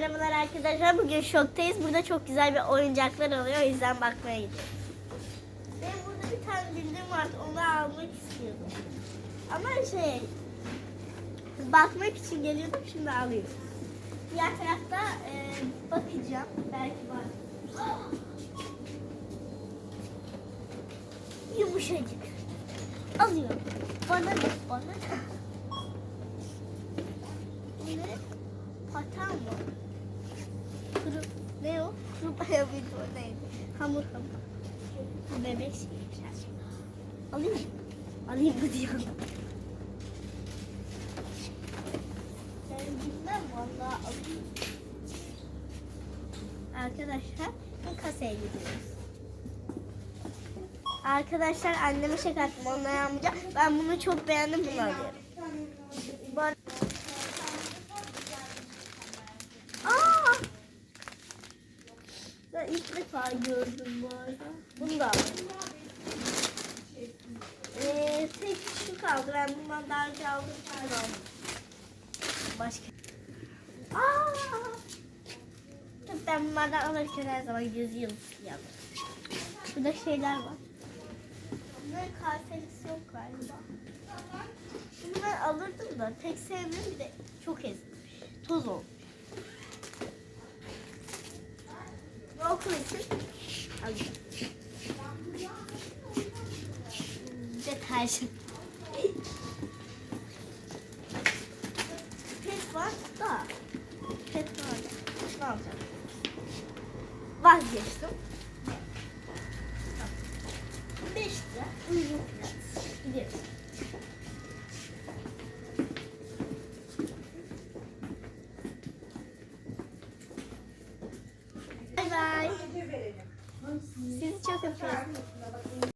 merhabalar arkadaşlar. Bugün şoktayız. Burada çok güzel bir oyuncaklar oluyor. O yüzden bakmaya gidiyoruz. Benim burada bir tane bildiğim vardı. Onu almak istiyordum. Ama şey bakmak için geliyordum. Şimdi alıyorum. Diğer tarafta e, bakacağım. Belki var. Yumuşacık. Alıyorum. Bana ne? Bana ne? Bu ne? Patan mı? Kuru, ne o? Kuru bayağı bir o neydi? Hamur hamur. Bu bebek şeyi. Alayım mı? Alayım mı diyorum. Ben bilmem vallahi alayım. Arkadaşlar bu kasaya gidiyoruz. Arkadaşlar anneme şaka attım onları almayacağım. Ben bunu çok beğendim bunu alıyorum. Bu arada- Aa! Ben ilk defa gördüm bu arada. Bunu da alayım. Ee, tek şu kaldı. Ben bundan daha önce aldım. Şunu aldım. Başka. Aa! Tabii Ben bunlardan alırken her zaman yüz yıl yapıyorum. Burada şeyler var. Bunların kalitelisi yok galiba. Bunu ben alırdım da pek sevmiyorum bir de çok ezilmiş. Toz olmuş. Alacağım. Deterjan. Pet var da. Pet var da. Ne alacağım? Vazgeçtim. 5 lira uygun fiyat. Gidiyoruz. Bay. Sizi çok öpüyorum.